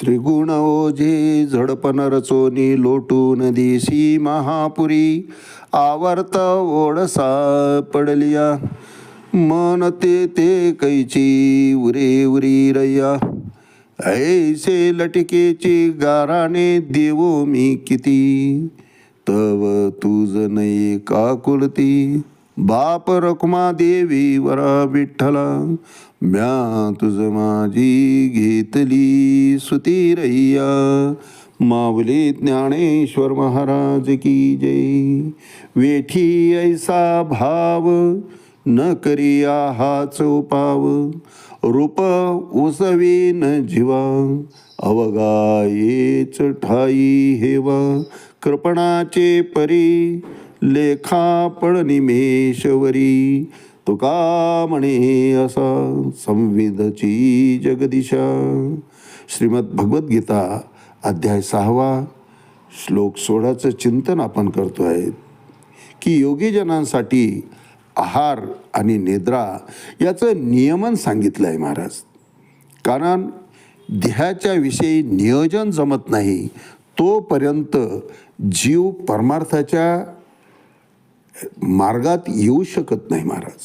त्रिगुण ओझे झडपन रचोनी लोटून दिसी महापुरी आवर्त ओढसा पडलिया मन ते ते कैची उरे उरी रय्या ऐसे लटकेची गाराने देवो मी किती तव तुझ नये काकुलती बाप रखुमा देवी वरा विठ्ठला म्या तुझ माझी घेतली सुती रहिया. माऊली ज्ञानेश्वर महाराज की जय. वेठी ऐसा भाव न करिया हाच उपाव. रूप उसवी न जीवा अवगायेच ठाई हेवा. कृपणाचे परी लेखा तो तुका म्हणे असा संविधची जगदिशा? श्रीमद भगवद्गीता अध्याय सहावा. श्लोक सोळाचं चिंतन आपण करतो आहे की योगीजनांसाठी आहार आणि निद्रा याचं नियमन सांगितलं आहे महाराज. कारण देहाच्या विषयी नियोजन जमत नाही तोपर्यंत जीव परमार्थाच्या मार्गात येऊ शकत नाही महाराज.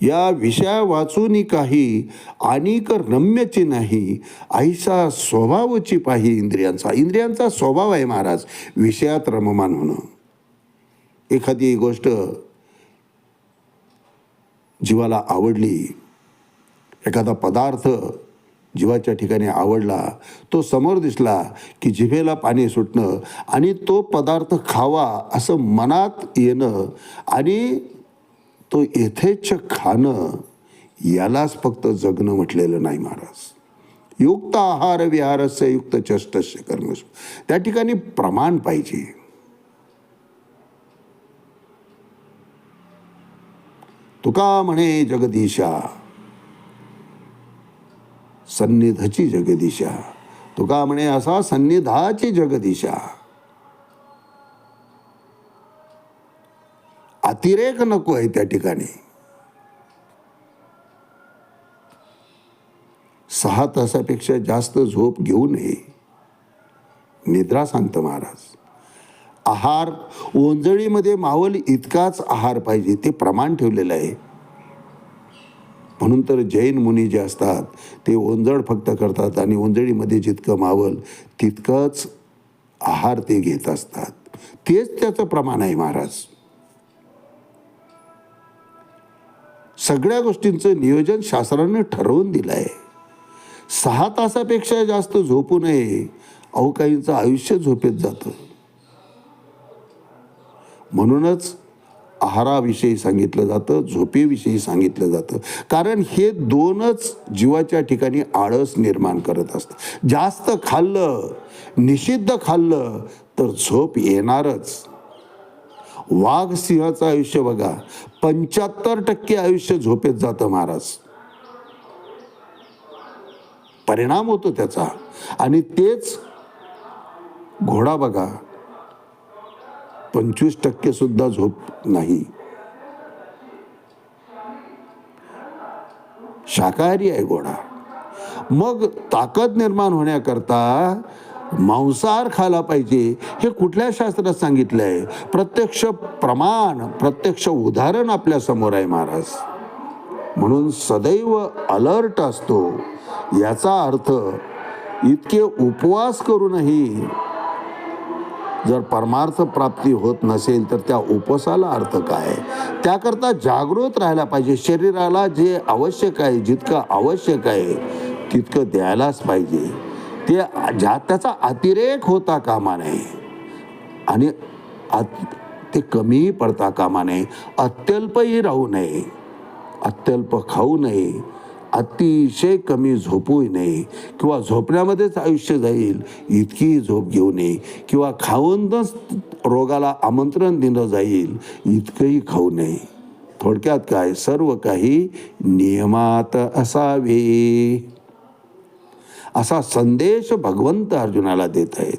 या विषया वाचून काही अनेक रम्यची नाही आईचा स्वभावची पाही इंद्रियांचा. इंद्रियांचा स्वभाव आहे महाराज विषयात रममान होणं. एखादी गोष्ट जीवाला आवडली एखादा पदार्थ जीवाच्या ठिकाणी आवडला तो समोर दिसला की जिभेला पाणी सुटणं आणि तो पदार्थ खावा असं मनात येणं आणि तो यथेच्छ खाणं यालाच फक्त जगणं म्हटलेलं नाही महाराज. युक्त आहार विहारस्य युक्त चष्टस्य कर्मसु त्या ठिकाणी प्रमाण पाहिजे. तुका म्हणे जगदीशा सन्निधची जगदिशा. तुका म्हणे असा? सन्निधाची जगदिशा. अतिरेक नको आहे त्या ठिकाणी. सहा तासापेक्षा जास्त झोप घेऊ नये. निद्रा सांगतं महाराज. आहार ओंजळीमध्ये मावल इतकाच आहार पाहिजे ते प्रमाण ठेवलेलं आहे. म्हणून तर जैन मुनी जे असतात ते ओंजळ फक्त करतात आणि ओंजळीमध्ये जितकं मावल तितकंच आहार ते घेत असतात. तेच त्याचं प्रमाण आहे महाराज. सगळ्या गोष्टींचं नियोजन शास्त्रानं ठरवून दिलं आहे सहा तासापेक्षा जास्त झोपू नये अहो काहींचं आयुष्य झोपेत जातं. म्हणूनच आहाराविषयी सांगितलं जातं झोपेविषयी सांगितलं जातं. कारण हे दोनच जीवाच्या ठिकाणी आळस निर्माण करत असतं. जास्त खाल्लं निषिद्ध खाल्लं तर झोप येणारच. वाघ सिंहाचं आयुष्य बघा पंच्याहत्तर टक्के आयुष्य झोपेत जातं महाराज. परिणाम होतो त्याचा. आणि तेच घोडा बघा पंचवीस टक्के सुद्धा झोप नाही. शाकाहारी आहे घोडा मग ताकद निर्माण होण्याकरता मांसाहार खाला पाहिजे हे कुठल्या शास्त्रात सांगितलं आहे प्रत्यक्ष प्रमाण प्रत्यक्ष उदाहरण आपल्यासमोर आहे महाराज. म्हणून सदैव अलर्ट असतो. याचा अर्थ इतके उपवास करूनही जर परमार्थ प्राप्ती होत नसेल तर त्या उपवासाला अर्थ काय? त्याकरता जागृत राहायला पाहिजे. शरीराला जे आवश्यक आहे जितकं आवश्यक आहे तितकं द्यायलाच पाहिजे. ते ज्या त्याचा अतिरेक होता कामा नये आणि ते कमीही पडता कामा नये अत्यल्पही राहू नये. अत्यल्प खाऊ नये. अतिशय कमी झोपू नये किंवा झोपण्यामध्येच आयुष्य जाईल इतकीही झोप घेऊ नये किंवा खाऊनच रोगाला आमंत्रण दिलं जाईल इतकंही खाऊ नये. थोडक्यात काय? सर्व काही नियमात असावे. असा संदेश भगवंत अर्जुनाला देत आहेत.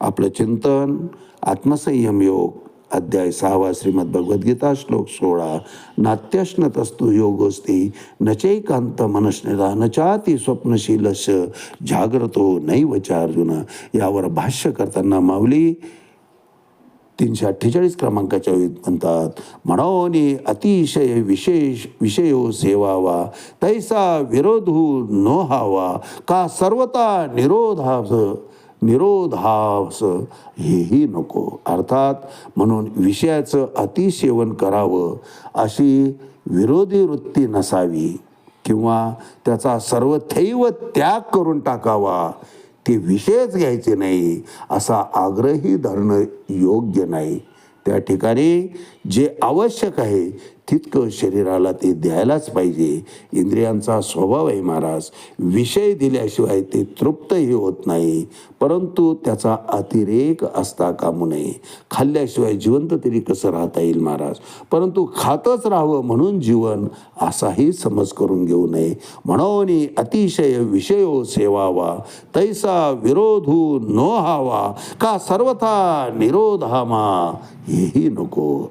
आपलं चिंतन आत्मसंयम योग अध्याय सहावा श्रीमद भगवद्गीता श्लोक सोळा. नात्यश्नतस्तु योगोस्ती नचैकांत मनस्निदा नचाती स्वप्नशीलश जाग्रतो नैवच अर्जुन यावर भाष्य करताना माऊली तीनशे अठ्ठेचाळीस क्रमांकाच्या म्हणतात म्हणून अतिशय विशेष विषयो सेवावा तैसा विरोधू नोहावा का सर्वता निरोधा निरोधास हेही नको. अर्थात म्हणून विषयाचं अतिसेवन करावं. अशी विरोधी वृत्ती नसावी. किंवा त्याचा सर्वथैव त्याग करून टाकावा. ते विषयच घ्यायचे नाही असा आग्रही धरणं योग्य नाही. त्या ठिकाणी जे आवश्यक आहे तितकं शरीराला ते द्यायलाच पाहिजे. इंद्रियांचा स्वभाव आहे महाराज. विषय दिल्याशिवाय ते तृप्तही होत नाही. परंतु त्याचा अतिरेक असता कामू नये. खाल्ल्याशिवाय जिवंत तरी कसं राहता येईल महाराज? परंतु खातच राहावं म्हणून जीवन असाही समज करून घेऊ नये. म्हणून अतिशय विषयो सेवावा. तैसा विरोधू न व्हावा का सर्वथा निरोधामा हेही नको.